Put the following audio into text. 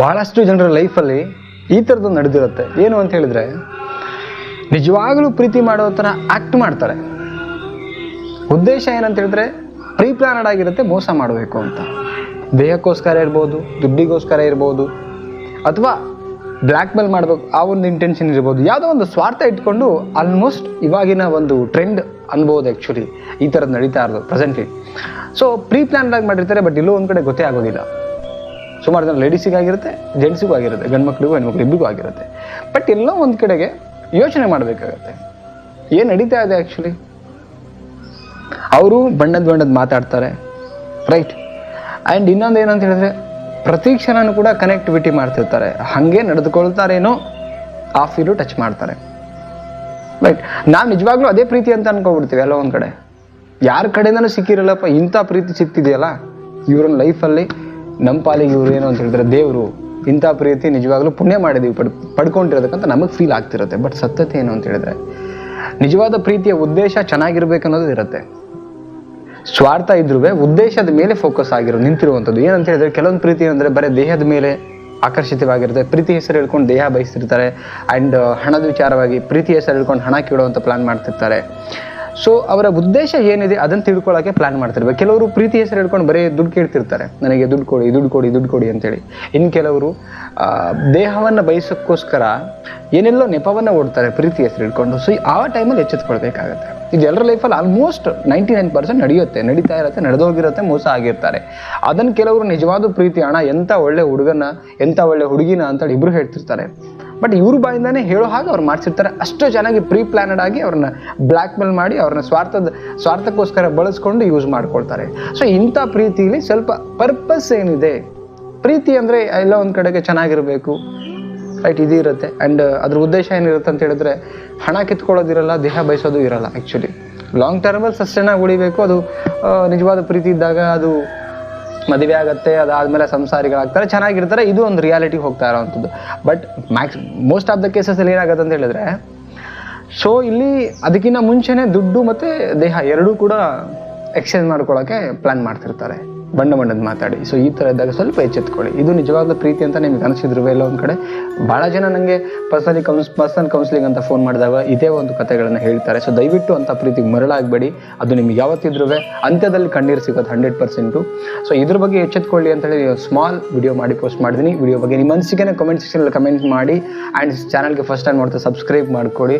ಭಾಳಷ್ಟು ಜನರ ಲೈಫಲ್ಲಿ ಈ ಥರದ್ದು ನಡೆದಿರುತ್ತೆ. ಏನು ಅಂತ ಹೇಳಿದ್ರೆ, ನಿಜವಾಗಲೂ ಪ್ರೀತಿ ಮಾಡೋ ಥರ ಆ್ಯಕ್ಟ್ ಮಾಡ್ತಾರೆ. ಉದ್ದೇಶ ಏನಂತ ಹೇಳಿದ್ರೆ ಪ್ರೀ ಪ್ಲಾನಡ್ ಆಗಿರುತ್ತೆ, ಮೋಸ ಮಾಡಬೇಕು ಅಂತ. ದೇಹಕ್ಕೋಸ್ಕರ ಇರ್ಬೋದು, ದುಡ್ಡಿಗೋಸ್ಕರ ಇರ್ಬೋದು, ಅಥವಾ ಬ್ಲ್ಯಾಕ್ ಮೇಲ್ ಮಾಡಬೇಕು, ಆ ಒಂದು ಇಂಟೆನ್ಷನ್ ಇರ್ಬೋದು, ಯಾವುದೋ ಒಂದು ಸ್ವಾರ್ಥ ಇಟ್ಕೊಂಡು ಆಲ್ಮೋಸ್ಟ್ ಇವಾಗಿನ ಒಂದು ಟ್ರೆಂಡ್ ಅನ್ಬೋದು ಆ್ಯಕ್ಚುಲಿ ಈ ಥರದ್ದು ನಡೀತಾ ಇರೋದು ಪ್ರೆಸೆಂಟ್ಲಿ ಸೊ ಪ್ರೀ ಪ್ಲಾನ್ಡಾಗಿ ಮಾಡಿರ್ತಾರೆ ಬಟ್ ಎಲ್ಲೋ ಒಂದು ಕಡೆ ಗೊತ್ತೇ ಆಗೋದಿಲ್ಲ. ಸುಮಾರು ಜನ ಲೇಡೀಸಿಗಾಗಿರುತ್ತೆ ಜೆಂಟ್ಸಿಗೂ ಆಗಿರುತ್ತೆ ಗಂಡು ಮಕ್ಳಿಗೂ ಹೆಣ್ಮಕ್ಳು ಇಬ್ಬರಿಗೂ ಆಗಿರುತ್ತೆ. ಬಟ್ ಎಲ್ಲೋ ಒಂದು ಕಡೆಗೆ ಯೋಚನೆ ಮಾಡಬೇಕಾಗತ್ತೆ. ಏನು ನಡೀತಾ ಇದೆ ಆ್ಯಕ್ಚುಲಿ ಅವರು ಬಣ್ಣದ ಬಣ್ಣದ ಮಾತಾಡ್ತಾರೆ ರೈಟ್ ಆ್ಯಂಡ್ ಇನ್ನೊಂದು ಏನಂತ ಹೇಳಿದ್ರೆ ಪ್ರತಿ ಕ್ಷಣನೂ ಕೂಡ ಕನೆಕ್ಟಿವಿಟಿ ಮಾಡ್ತಿರ್ತಾರೆ. ಹಾಗೆ ನಡೆದುಕೊಳ್ತಾರೇನೋ, ಆ ಫೀಲು ಟಚ್ ಮಾಡ್ತಾರೆ. ರೈಟ್ ನಾವು ನಿಜವಾಗ್ಲೂ ಅದೇ ಪ್ರೀತಿ ಅಂತ ಅನ್ಕೊಬಿಡ್ತೀವಿ ಎಲ್ಲ ಒಂದು ಕಡೆ. ಯಾರ ಕಡೆಯಿಂದನೂ ಸಿಕ್ಕಿರಲ್ಲಪ್ಪ, ಇಂಥ ಪ್ರೀತಿ ಸಿಕ್ತಿದೆಯಲ್ಲ? ಇವ್ರನ್ನ ಲೈಫಲ್ಲಿ ನಮ್ಮ ಪಾಲಿಗೆ ಇವರು ಏನು ಅಂತ ಹೇಳಿದ್ರೆ ದೇವರು ಇಂಥ ಪ್ರೀತಿ ನಿಜವಾಗ್ಲೂ ಪುಣ್ಯ ಮಾಡಿದೀವಿ, ಪಡ್, ಪಡ್ಕೊಂಡಿರೋದಕ್ಕಂತ ನಮಗೆ ಫೀಲ್ ಆಗ್ತಿರುತ್ತೆ. ಬಟ್ ಸತ್ಯತೆ ಏನು ಅಂತ ಹೇಳಿದ್ರೆ ನಿಜವಾದ ಪ್ರೀತಿಯ ಉದ್ದೇಶ ಚೆನ್ನಾಗಿರ್ಬೇಕು ಅನ್ನೋದು ಇರುತ್ತೆ. ಸ್ವಾರ್ಥ ಇದ್ರೂ ಉದ್ದೇಶದ ಮೇಲೆ ಫೋಕಸ್ ಆಗಿರೋ, ನಿಂತಿರುವಂಥದ್ದು. ಏನಂತ ಹೇಳಿದ್ರೆ ಕೆಲವೊಂದು ಪ್ರೀತಿ ಏನಂದ್ರೆ ಬರೀ ದೇಹದ ಮೇಲೆ ಆಕರ್ಷಿತವಾಗಿರುತ್ತೆ. ಪ್ರೀತಿ ಹೆಸರು ಹೇಳ್ಕೊಂಡು ದೇಹ ಬಯಸ್ತಿರ್ತಾರೆ. ಆ್ಯಂಡ್ ಹಣದ ವಿಚಾರವಾಗಿ ಪ್ರೀತಿ ಹೆಸರು ಹೇಳ್ಕೊಂಡು ಹಣ ಕೀಳುವಂಥ ಪ್ಲಾನ್ ಮಾಡ್ತಿರ್ತಾರೆ. ಸೊ ಅವರ ಉದ್ದೇಶ ಏನಿದೆ ಅದನ್ನು ತಿಳ್ಕೊಳ್ಳೋಕೆ ಪ್ಲಾನ್ ಮಾಡ್ತಿರ್ಬೇಕು. ಕೆಲವರು ಪ್ರೀತಿ ಹೆಸರು ಹೇಳ್ಕೊಂಡು ಬರೀ ದುಡ್ಡು ಕೇಳ್ತಿರ್ತಾರೆ. ನನಗೆ ದುಡ್ಡು ಕೊಡಿ ದುಡ್ಡು ಕೊಡಿ ದುಡ್ಡು ಕೊಡಿ ಅಂತೇಳಿ. ಇನ್ನು ಕೆಲವರು ದೇಹವನ್ನು ಬಯಸೋಕ್ಕೋಸ್ಕರ ಏನೆಲ್ಲೋ ನೆಪವನ್ನು ಓಡ್ತಾರೆ ಪ್ರೀತಿ ಹೆಸರು ಹಿಡ್ಕೊಂಡು ಸೊ ಆ ಟೈಮಲ್ಲಿ ಎಚ್ಚೆತ್ಕೊಳ್ಬೇಕಾಗತ್ತೆ. ಇದು ಎಲ್ಲರ ಲೈಫಲ್ಲಿ ಆಲ್ಮೋಸ್ಟ್ ನೈಂಟಿ ನೈನ್ ಪರ್ಸೆಂಟ್ ನಡೆಯುತ್ತೆ. ನಡೀತಾ ಇರುತ್ತೆ, ನಡೆದೋಗಿರುತ್ತೆ, ಮೋಸ ಆಗಿರ್ತಾರೆ. ಅದನ್ನು ಕೆಲವರು ನಿಜವಾದ ಪ್ರೀತಿ ಹಣ ಎಂಥ ಒಳ್ಳೆ ಹುಡುಗನ ಎಂಥ ಒಳ್ಳೆ ಹುಡುಗಿನ ಅಂತೇಳಿ ಇಬ್ಬರು ಹೇಳ್ತಿರ್ತಾರೆ. ಬಟ್ ಇವ್ರ ಬಾಯಿಂದಾನೆ ಹೇಳೋ ಹಾಗೆ ಅವ್ರು ಮಾಡಿಸಿರ್ತಾರೆ. ಅಷ್ಟು ಚೆನ್ನಾಗಿ ಪ್ರೀ ಪ್ಲಾನಡ್ ಆಗಿ ಅವ್ರನ್ನ ಬ್ಲ್ಯಾಕ್ ಮೇಲ್ ಮಾಡಿ ಅವ್ರನ್ನ ಸ್ವಾರ್ಥದ, ಸ್ವಾರ್ಥಕ್ಕೋಸ್ಕರ ಬಳಸ್ಕೊಂಡು ಯೂಸ್ ಮಾಡ್ಕೊಳ್ತಾರೆ. ಸೊ ಇಂಥ ಪ್ರೀತಿಲಿ ಸ್ವಲ್ಪ ಪರ್ಪಸ್ ಏನಿದೆ? ಪ್ರೀತಿ ಅಂದರೆ ಎಲ್ಲ ಒಂದು ಕಡೆಗೆ ಚೆನ್ನಾಗಿರಬೇಕು. ರೈಟ್ ಇದು ಇರುತ್ತೆ. ಆ್ಯಂಡ್ ಅದ್ರ ಉದ್ದೇಶ ಏನಿರುತ್ತೆ ಅಂತ ಹೇಳಿದ್ರೆ, ಹಣ ಕಿತ್ಕೊಳ್ಳೋದಿರಲ್ಲ, ದೇಹ ಬಯಸೋದು ಇರಲ್ಲ ಆ್ಯಕ್ಚುಲಿ ಲಾಂಗ್ ಟರ್ಮಲ್ಲಿ ಸಸ್ಟೇನಾಗಿ ಉಳಿಬೇಕು, ಅದು ನಿಜವಾದ ಪ್ರೀತಿ ಇದ್ದಾಗ ಅದು ಮದುವೆ ಆಗುತ್ತೆ, ಅದಾದ್ಮೇಲೆ ಸಂಸಾರಿಗಳಾಗ್ತಾರೆ, ಚೆನ್ನಾಗಿರ್ತಾರೆ, ಇದು ಒಂದು ರಿಯಾಲಿಟಿ ಹೋಗ್ತಾ ಇರೋವಂಥದ್ದು. But max most of the ಕೇಸಸಲ್ಲಿ ಏನಾಗುತ್ತೆ ಅಂತ ಹೇಳಿದ್ರೆ ಸೊ ಇಲ್ಲಿ ಅದಕ್ಕಿಂತ ಮುಂಚೆನೇ ದುಡ್ಡು ಮತ್ತು ದೇಹ ಎರಡೂ ಕೂಡ ಎಕ್ಸ್ಚೇಂಜ್ ಮಾಡ್ಕೊಳ್ಳೋಕ್ಕೆ ಪ್ಲಾನ್ ಮಾಡ್ತಿರ್ತಾರೆ. ಬಣ್ಣ ಬಣ್ಣದ ಮಾತಾಡಿ. ಸೊ ಈ ಥರ ಇದ್ದಾಗ ಸ್ವಲ್ಪ ಎಚ್ಚೆತ್ಕೊಳ್ಳಿ. ಇದು ನಿಜವಾದ ಪ್ರೀತಿ ಅಂತ ನಿಮ್ಗೆ ಅನಿಸಿದ್ರು ಎಲ್ಲ ಒಂದು ಕಡೆ? ಭಾಳ ಜನ ನನಗೆ ಪರ್ಸನಲಿ ಕೌನ್ಸ್ ಪರ್ಸನಲ್ ಕೌನ್ಸಿಲಿಂಗ್ ಅಂತ ಫೋನ್ ಮಾಡಿದಾಗ ಇದೇ ಒಂದು ಕಥೆಗಳನ್ನು ಹೇಳ್ತಾರೆ. ಸೊ ದಯವಿಟ್ಟು ಅಂತ ಪ್ರೀತಿಗೆ ಮರಳಾಗಬೇಡಿ. ಅದು ನಿಮ್ಗೆ ಯಾವತ್ತಿದ್ರೂ ಅಂತ್ಯದಲ್ಲಿ ಕಣ್ಣೀರು ಸಿಗೋದು ಹಂಡ್ರೆಡ್ ಪರ್ಸೆಂಟು ಸೊ ಇದ್ರ ಬಗ್ಗೆ ಎಚ್ಚೆತ್ಕೊಳ್ಳಿ ಅಂತ ಹೇಳಿ ಸ್ಮಾಲ್ ವಿಡಿಯೋ ಮಾಡಿ ಪೋಸ್ಟ್ ಮಾಡಿದ್ದೀನಿ ವಿಡಿಯೋ ಬಗ್ಗೆ ನಿಮ್ಮ ಅನಿಸಿಕೆನ ಕಮೆಂಟ್ ಸೆಕ್ಷನಲ್ಲಿ ಕಮೆಂಟ್ ಮಾಡಿ. ಆ್ಯಂಡ್ ಚಾನಲ್ಗೆ ಫಸ್ಟ್ ಟೈಮ್ ಮಾಡ್ತಾ ಸಬ್ಸ್ಕ್ರೈಬ್ ಮಾಡ್ಕೊಳ್ಳಿ.